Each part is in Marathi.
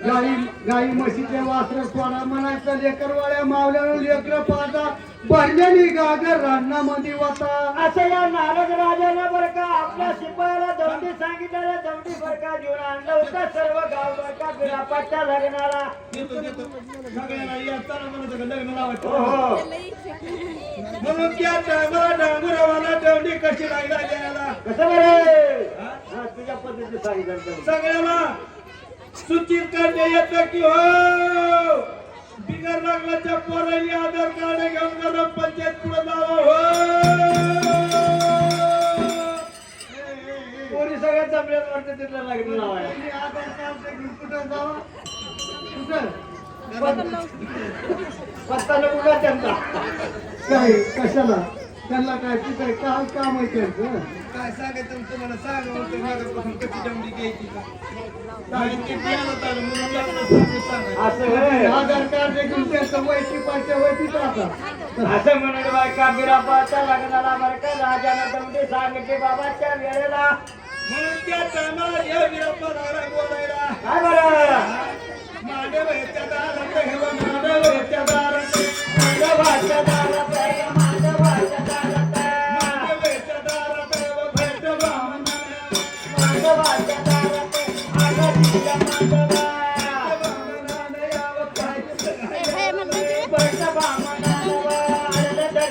गाई गाई म्हशीचे वासर सोडा म्हणायचं लेकरवाड्या मावल्यानं लेकर पाहता भरलेली गागर रानामध्ये वाता असं या नारद राजाला बरं का आपल्या शिपायाला दौंडी सांगितलेलं दौंडी बरं का घेऊन आणलं होतं सर्व गाव बरं का बिरापाच्या लग्नाला. हो हो. म्हणून त्या टायमाला डांगुरावाला दौंडी कशी लागला द्यायला कसं बरे? तुझ्या पद्धतीने सांगितलं. सगळ्याला सूचित करता येतं की हो. बिगर लग्नाच्या पोरांनी आधार कार्ड घेऊन ग्राम पंचायत पुढे जावं हो. पोरी सगळ्या जमल्यात वाटतं तिथलं लग्न लावायला आधार कार्ड घेऊन कुठं जावा? कुठं? पत्ता नको का त्यांचा. काय कशाला? त्यांना काय ती काय काय काम आहे त्यांचं? काय सांगायचं तुम्हाला कशी दमडी घ्यायची असं. आधार कार्ड घेऊन त्यांचं असं लग्नाला बरं का राजानं दौंडी सांगितली बाबाच्या वेळेला? म्हणून त्या टायमाला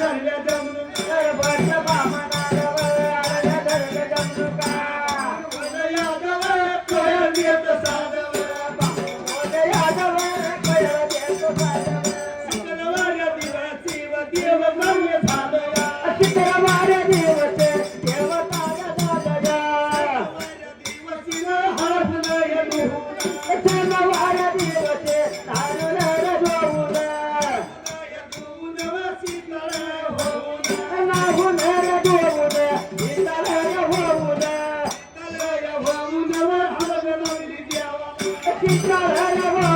জানলে nuestra.